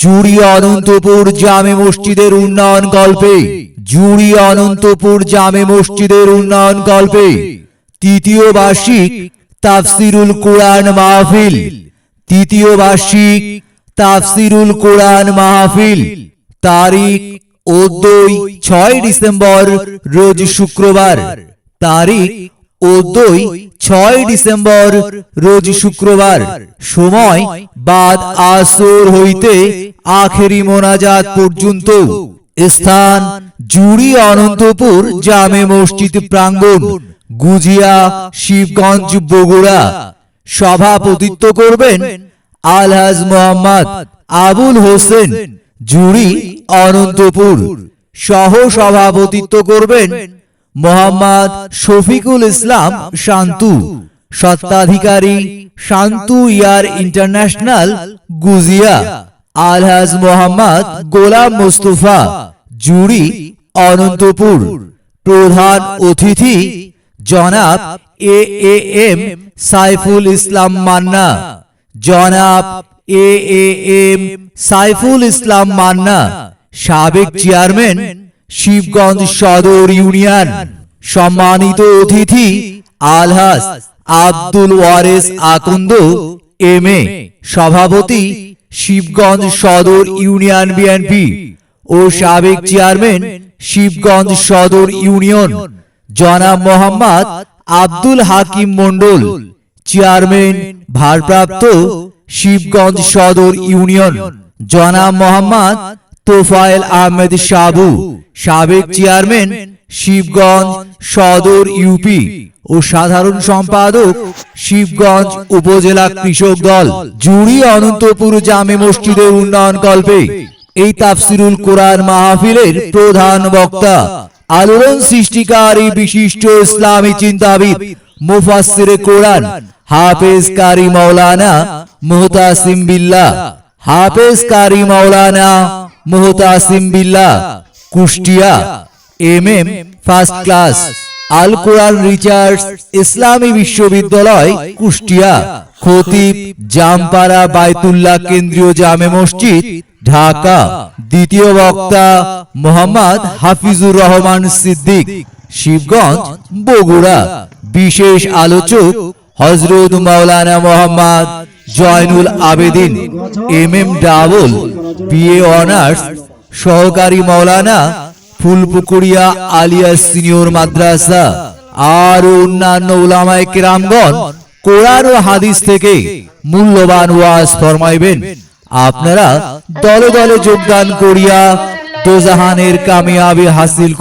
জুড়ি অনন্তপুর জামে মসজিদের উন্নয়ন গল্পে। জুড়ি অনন্তপুর জামে মসজিদের উন্নয়ন গল্পে। তৃতীয় বার্ষিক তাফসিরুল কোরআন মাহফিল। তৃতীয় বার্ষিক তাফসিরুল কোরআন মাহফিল। তারিখ ও দুই ছয় ডিসেম্বর, রোজ শুক্রবার। তারিখ ও দুই ছয় ডিসেম্বর রোজ শুক্রবার। সময় বাদ আসর হইতে আখেরি মোনাজাত পর্যন্ত। স্থান জুড়ি অনন্তপুর জামে মসজিদ প্রাঙ্গণ। গুজিয়া শিবগঞ্জ বগুড়া। সভাপতিত্ব করবেন আলহাজ মোহাম্মদ আবুল হোসেন। জুড়ি অনন্তপুর। সহ সভাপতিত্ব করবেন মোহাম্মদ শফিকুল ইসলাম শান্তু সত্ত্বাধিকারী শান্তু ইয়ার ইন্টারন্যাশনাল গুজিয়া আলহাজ মোহাম্মদ গোলাম মুস্তফা জুড়ি অনন্তপুর। প্রধান অতিথি জনাব A A M Saiful Islam Manna. জনাব A A M Saiful Islam Manna. সাবেক চেয়ারম্যান শিবগঞ্জ সদর ইউনিয়ন। সম্মানিত অতিথি আলহাস আব্দুল ওয়ারেস আকন্দ, এম এ, সভাপতি, শিবগঞ্জ সদর ইউনিয়ন বিএনপি ও সাবেক চেয়ারম্যান, শিবগঞ্জ সদর ইউনিয়ন। জনাব মোহাম্মদ আব্দুল হাকিম মন্ডল চেয়ারম্যান, ভারপ্রাপ্ত শিবগঞ্জ সদর ইউনিয়ন। জনাব মোহাম্মদ তোফায়েল আহমেদ সাবু সাবেক চেয়ারম্যান শিবগঞ্জ সদর ইউপি ও সাধারণ সম্পাদক শিবগঞ্জ উপজেলা কৃষক দল। জুড়ি অনন্তপুর জামে মসজিদের উন্নয়ন কল্পে এই তাফসিরুল কোরআন মাহফিলের প্রধান বক্তা, আলোড়ন সৃষ্টিকারী বিশিষ্ট ইসলামী চিন্তাবিদ, মুফাসসিরে কোরআন, হাফেজ কারি Maulana Mohtasim Billah, Hafez Qari Maulana Muhtasim Billah, Kushtia M M first class Al Quran Richards ইসলামী বিশ্ববিদ্যালয়, কুষ্টিয়া, খতিব, জামপাড়া, বাইতুল্লাহ কেন্দ্রীয় জামে মসজিদ, ঢাকা, দ্বিতীয় বক্তা মোহাম্মদ হাফিজুর রহমান সিদ্দিক, শিবগঞ্জ, বগুড়া, বিশেষ আলোচক Hazrat Maulana Mohammad Joynul Abedin M M double. BA honours সহকারী মৌলানা ফুলপুকুরিয়া আলিয়া সিনিয়র মাদ্রাসা আর অন্যান্য ওলামায় কেরামগণ কোরআন ও হাদিস থেকে মূল্যবান ওয়াজ ফরমাইবেন আপনারা দলে দলে যোগদান করিয়া দোজাহানের কামিয়াবি হাসিল।